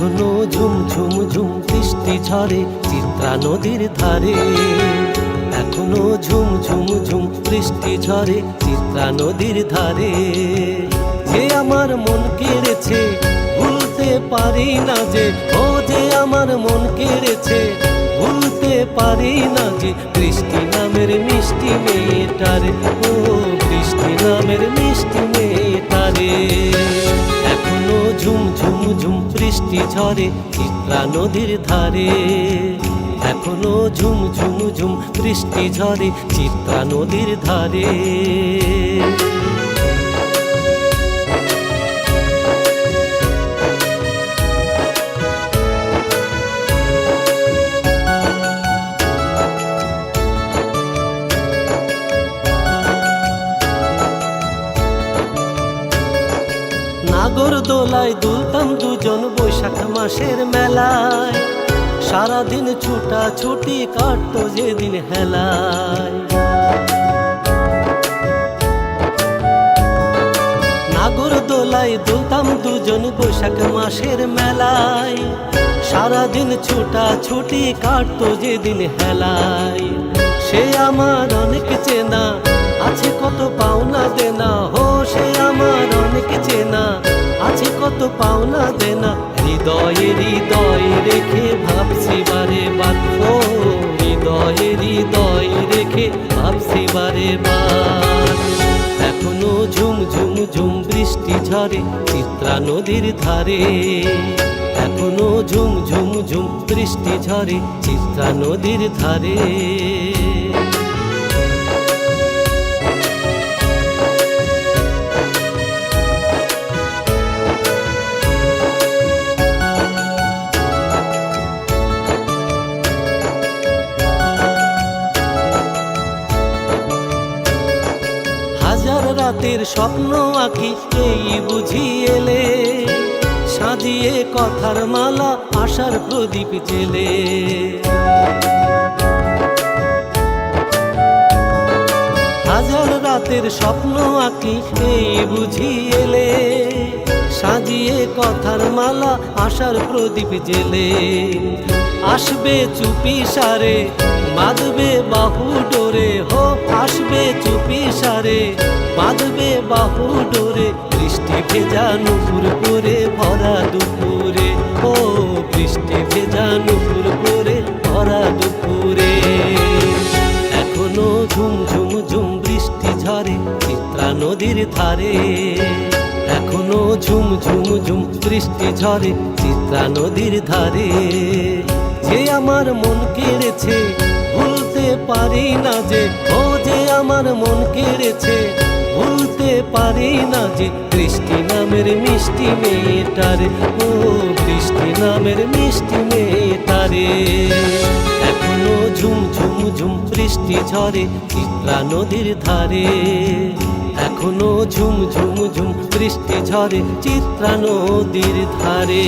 এখনও ঝুম ঝুম ঝুম বৃষ্টি ঝরে চিত্রা নদীর ধারে। এখনও ঝুম ঝুম ঝুম বৃষ্টি ঝরে চিত্রা নদীর ধারে। যে আমার মন কেড়েছে, ভুলতে পারি না যে, ও যে আমার মন কেড়েছে, ভুলতে পারি না যে বৃষ্টি নামের মিষ্টি মেয়েটারে, ও বৃষ্টি নামের মিষ্টি মেয়েটারে বৃষ্টি ঝরে চিত্রা নদীর ধারে। এখনও ঝুম ঝুম ঝুম বৃষ্টি ঝরে চিত্রা নদীর ধারে। নাগর দোলায় দুলতাম দুজন বৈশাখ মাসের মেলায়। সারাদিন ছুটা ছুটি কাটতো যেদিন হেলায়। নাগর দোলায় দুলতাম দুজন বৈশাখ মাসের মেলায়। সারাদিন ছুটা ছুটি কাটতো যেদিন হেলায়। সে আমার অনেক চেনা, আছে কত পাওনা দেনা পাওনা দেনা। হৃদয়ে, হৃদয় রেখে ভাবছি বারে ও, হৃদয়ে, হৃদয় রেখে ভাবছি বারে বার এখনও ঝুম ঝুম ঝুম বৃষ্টি ঝরে চিত্রা নদীর ধারে। এখনও ঝুম ঝুম ঝুম বৃষ্টি ঝরে চিত্রা নদীর ধারে। রাতের স্বপ্ন আঁকি এই বুঝি এলে সাজিয়ে কথার মালা, আশার প্রদীপ জেলে। হাজার রাতের স্বপ্ন আঁকি এই বুঝি এলে সাজিয়ে কথার মালা, আশার প্রদীপ জেলে। আসবে চুপি সারে, বাঁধবে বাহু ডোরে, হো বাঁধবে বাহু ডোরে, বৃষ্টি ভেজা নুপুর করে ভরা দুপুরে। ও, বৃষ্টি ভেজা নুপুর করে ভরা দুপুরে। এখনও ঝুম ঝুম ঝুম বৃষ্টি ঝরে চিত্রা নদীর ধারে। এখনও ঝুম ঝুম ঝুম বৃষ্টি ঝরে চিত্রা নদীর ধারে। যে আমার মন কেড়েছে, ভুলতে পারি না যে, ও যে আমার মন কেড়েছে ভুলতে পারি না যে বৃষ্টি নামের মিষ্টি মেয়েটারে। ও বৃষ্টি নামের মিষ্টি মেয়েটারে। এখনও ঝুম ঝুম ঝুম বৃষ্টি ঝরে চিত্রা নদীর ধারে। এখনও ঝুম ঝুম ঝুম বৃষ্টি ঝরে চিত্রা নদীর ধারে।